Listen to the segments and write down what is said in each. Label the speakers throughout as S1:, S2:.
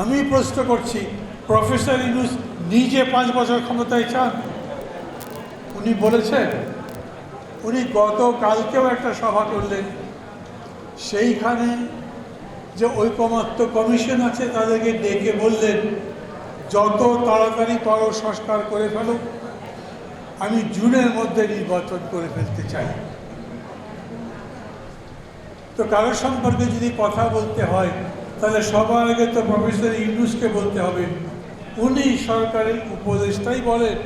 S1: আমি প্রশ্ন করছি, প্রফেসর ইউনুস নিজে পাঁচ বছর ক্ষমতায় চান? উনি বলেছেন, উনি গতকালকেও একটা সভা করলেন। সেইখানে যে ঐকমত্য কমিশন আছে, তাদেরকে ডেকে বললেন, যত তাড়াতাড়ি পারো সংস্কার করে ফেলো। আমি জুনের মধ্যে নির্বাচন করে ফেলতে চাই। তো কারোর সম্পর্কে যদি কথা বলতে হয় তাহলে সবার আগে তো প্রফেসর ইউনুসকে বলতে হবে। উনি সরকারের উপদেষ্টাই বলেন,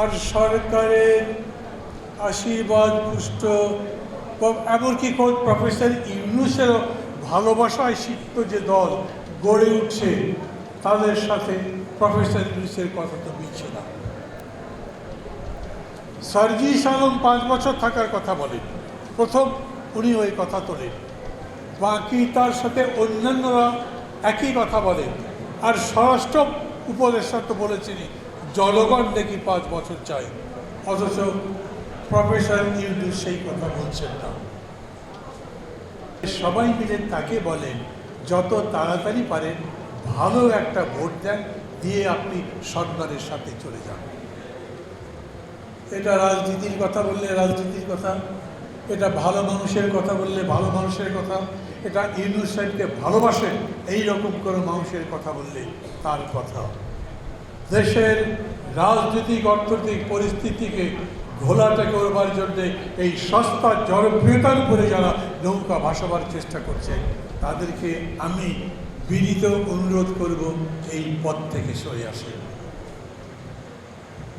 S1: আর সরকারের আশীর্বাদ, পুষ্ট এমনকি কোন প্রফেসর ইউনুসেরও ভালোবাসায় সিক্ত যে দল গড়ে উঠছে, তাদের সাথে প্রফেসর ইউনুসের কথা তো মিলছে না। সার্জিস আলম পাঁচ বছর থাকার কথা বলেন। প্রথম উনি ওই কথা তোলেন। বাকি তার সাথে অন্যান্যরা একই কথা বলেন আর স্বরাষ্ট্র উপদেষ্টা তো বলেছিলেন জনগণ নাকি পাঁচ বছর চাই অথচ প্রফেসর ইউনুস সেই কথা বলছেন না। সবাই মিলে তাকে বলেন, যত তাড়াতাড়ি পারেন, ভালো একটা ভোট দেন, দিয়ে আপনি সরকারের সাথে চলে যান। এটা রাজনীতির কথা বললে রাজনীতির কথা। এটা ভালো মানুষের কথা বললে ভালো মানুষের কথা, এটা ইউনুস সাহেবকে ভালোবাসেন এই রকম কোনো মানুষের কথা বললে তার কথা। দেশের রাজনৈতিক, অর্থনৈতিক পরিস্থিতিকে ঘোলাটে করবার জন্য এই সস্তা জনপ্রিয়তার উপরে যারা নৌকা ভাসাবার চেষ্টা করছে, তাদেরকে আমি বিনীত অনুরোধ করব এই পথ থেকে সরে আসে।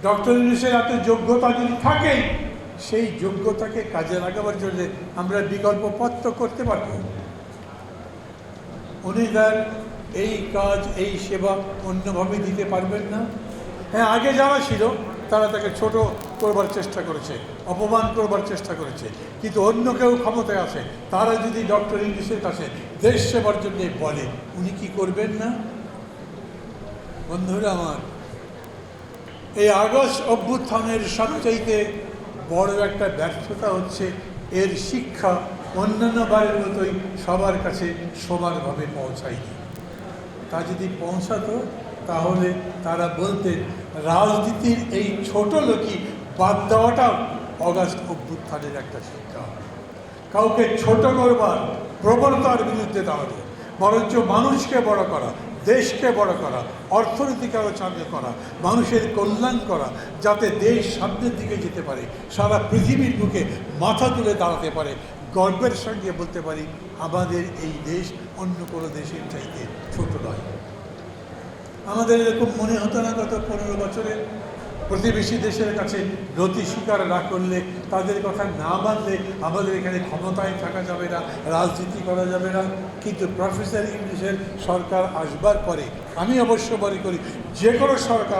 S1: ডক্টর ইউনুসের হাতে যোগ্যতা যদি থাকে সেই যোগ্যতাকে কাজে লাগাবার জন্য আমরা বিকল্প পথ তো করতে পারব। উনি তার এই কাজ, এই সেবা অন্যভাবে দিতে পারবেন না। হ্যাঁ আগে যারা ছিল, তারা তাকে ছোট করবার চেষ্টা করেছে, অপমান করবার চেষ্টা করেছে। কিন্তু অন্য কেউ ক্ষমতায় আছে তারা যদি ডক্টর ইংলিশের কাছে দেশ সেবার জন্য বলে, উনি কি করবেন না? বন্ধুরা আমার, এই আগস্ট অভ্যুত্থানের সবচাইতে বড় একটা ব্যর্থতা হচ্ছে এর শিক্ষা অন্যান্য বারের মতোই সবার কাছে সমানভাবে পৌঁছায়নি। তা যদি পৌঁছাতো, তাহলে তারা বলতেন, রাজনীতির এই ছোট লোকই বাদ দেওয়াটাও অগাস্ট অভ্যুত্থানের একটা শিক্ষা। কাউকে ছোট করবার প্রবণতার বিরুদ্ধে দাঁড়ানো বরঞ্চ মানুষকে বড় করা দেশকে বড় করা অর্থনীতিকে চাঙ্গে করা, মানুষের কল্যাণ করা, যাতে দেশ সামনের দিকে যেতে পারে, সারা পৃথিবীর বুকে মাথা তুলে দাঁড়াতে পারে। গর্বের সঙ্গে বলতে পারি, আমাদের এই দেশ অন্য কোনো দেশের চাইতে ছোট নয়। আমাদের এরকম মনে হতো না গত পনেরো বছরে? প্রতিবেশী দেশের কাছে নতি স্বীকার না করলে, তাদের কথা না মানলে আমাদের এখানে ক্ষমতায় থাকা যাবে না, রাজনীতি করা যাবে না। কিন্তু প্রফেসর ইংলিশের সরকার আসবার পরে, আমি অবশ্য মনে করি, যে কোনো সরকার